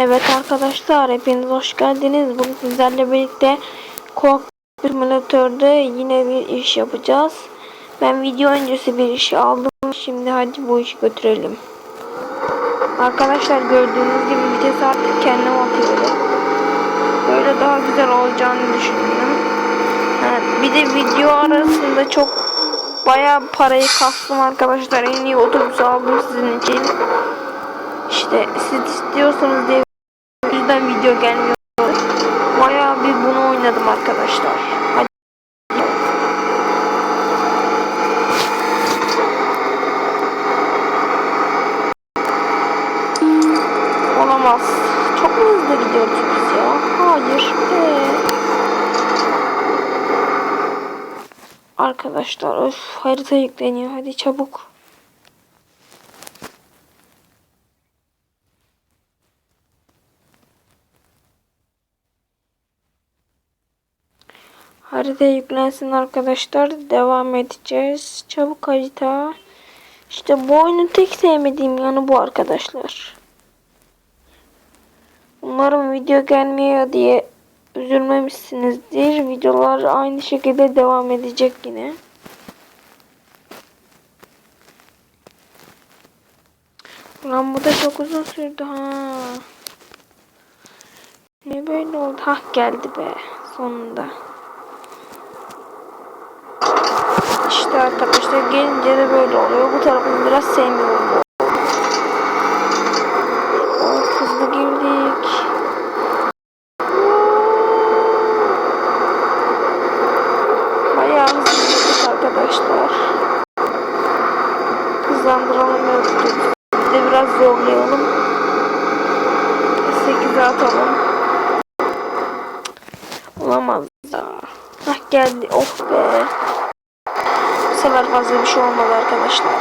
Evet arkadaşlar hepiniz hoş geldiniz. Bugün sizlerle birlikte Cockpit Simulator'da yine bir iş yapacağız. Ben video öncesi bir iş aldım. Şimdi hadi bu işi götürelim. Arkadaşlar gördüğünüz gibi vites artık kendim atıyorum. Böyle daha güzel olacağını düşündüm. Ha, bir de video arasında çok bayağı parayı kastım arkadaşlar. En iyi otobüsü aldım sizin için. İşte siz istiyorsanız diye yüzden video gelmiyor. Bayağı bir bunu oynadım arkadaşlar. Hadi. Olamaz. Çok mu hızlı gidiyoruz biz ya? Hayır. Ee. Arkadaşlar öf harita yükleniyor. Hadi çabuk. Harita yüklensin arkadaşlar. Devam edeceğiz. Çabuk harita. İşte bu oyunun tek sevmediğim yanı bu arkadaşlar. Umarım video gelmiyor diye üzülmemişsinizdir. Videolar aynı şekilde devam edecek yine. Ulan bu da çok uzun sürdü ha. Ne böyle oldu? Hah geldi be sonunda. İşte arkadaşlar gelince de böyle oluyor. Bu tarafını biraz sevmiyorum. Oh, hızlı girdik. Bayağı hızlı arkadaşlar. Hızlandıralım biraz zorlayalım. 8'e atalım. Olamaz. Hah geldi. Oh be. Bu sefer fazla bir şey olmadı arkadaşlar.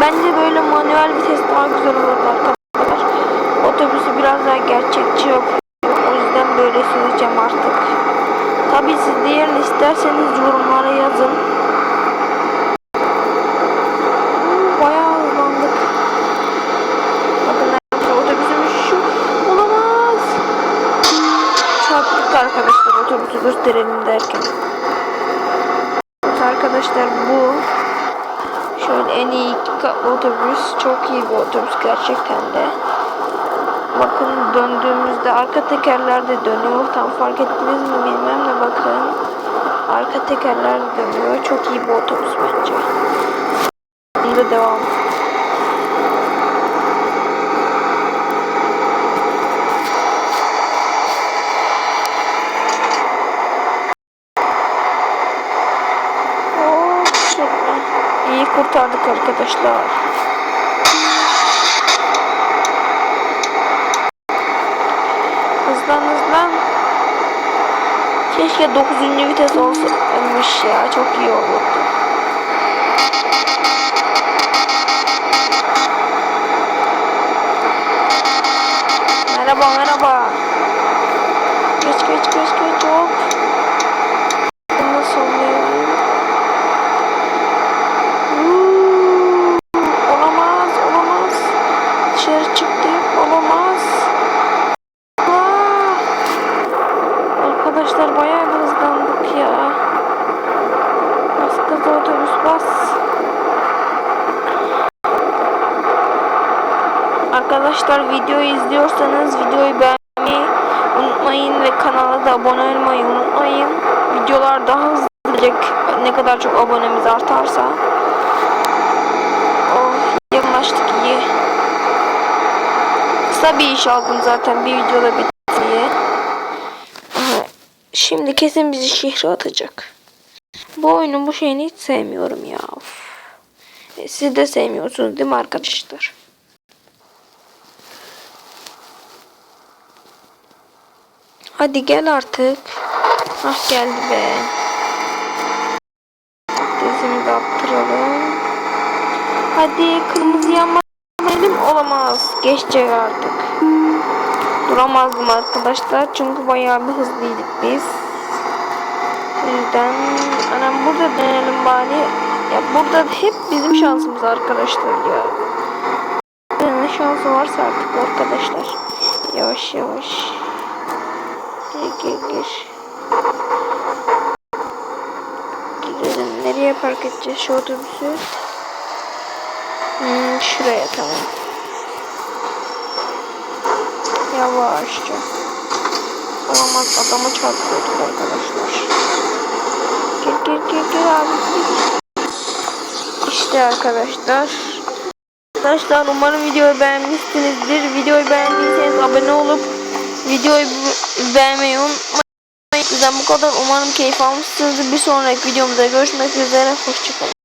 Bence böyle manuel vites daha güzel olurdu arkadaşlar. Otobüsü biraz daha gerçekçi yapıyor. O yüzden böyle süreceğim artık. Tabi siz diğerini isterseniz yorumlara yazın. Oo, Bayağı hızlandık. Bakın arkadaşlar otobüsümüz şu. Olamaz. Çarptık otobüsü gösterelim derken. Arkadaşlar bu şöyle en iyi otobüs. Çok iyi bir otobüs gerçekten de. Bakın döndüğümüzde arka tekerler de dönüyor. Tam fark ettiniz mi bilmem de bakın. Arka tekerler de dönüyor. Çok iyi bir otobüs bence. Bunda devam. Kurtardık arkadaşlar. Hızlan hızlan. Keşke 9. vites olsaymış ya. Çok iyi olurdu. Merhaba merhaba. Geç geç geç geç hop. Bunu sollayalım. Uuu, Olamaz olamaz. Dışarı çıktı. Olamaz. Aa! Arkadaşlar bayağı bir hızlandık ya. Bas gaza otobüs bas. Arkadaşlar videoyu izliyorsanız videoyu beğenmeyi unutmayın ve kanala da abone olmayı unutmayın. Videolar daha hızlı gelecek ne kadar çok abonemiz artarsa. Oh yaklaştık iyi. Kısa bir iş aldım zaten bir videoda bitti Şimdi kesin bizi şehre atacak. Bu oyunun bu şeyini hiç sevmiyorum ya. Of. E, Siz de sevmiyorsunuz değil mi arkadaşlar? Hadi gel artık. Ah geldi be. Dizimi de attıralım. Hadi kırmızı yanmayalım. Olamaz. Geçecek artık. Duramazdım arkadaşlar. Çünkü bayağı bir hızlıydık biz. Yüzden anam burada dönelim bari. Ya burada hep bizim şansımız arkadaşlar ya. Ne şansı varsa artık arkadaşlar. Yavaş yavaş. Gir gir gir. Gidelim. Nereye park edeceğiz şu otobüsü? Hmm, şuraya tamam. Yavaşça. Olamaz adama çarpıyorduk arkadaşlar. Gir gir gir abi. İşte arkadaşlar. Arkadaşlar umarım videoyu beğenmişsinizdir. Videoyu beğendiyseniz abone olup videoyu be- beğenmeyi unutmayın. Sizden bu kadar. Umarım keyif almışsınızdır. Bir sonraki videomda görüşmek üzere. Hoşçakalın.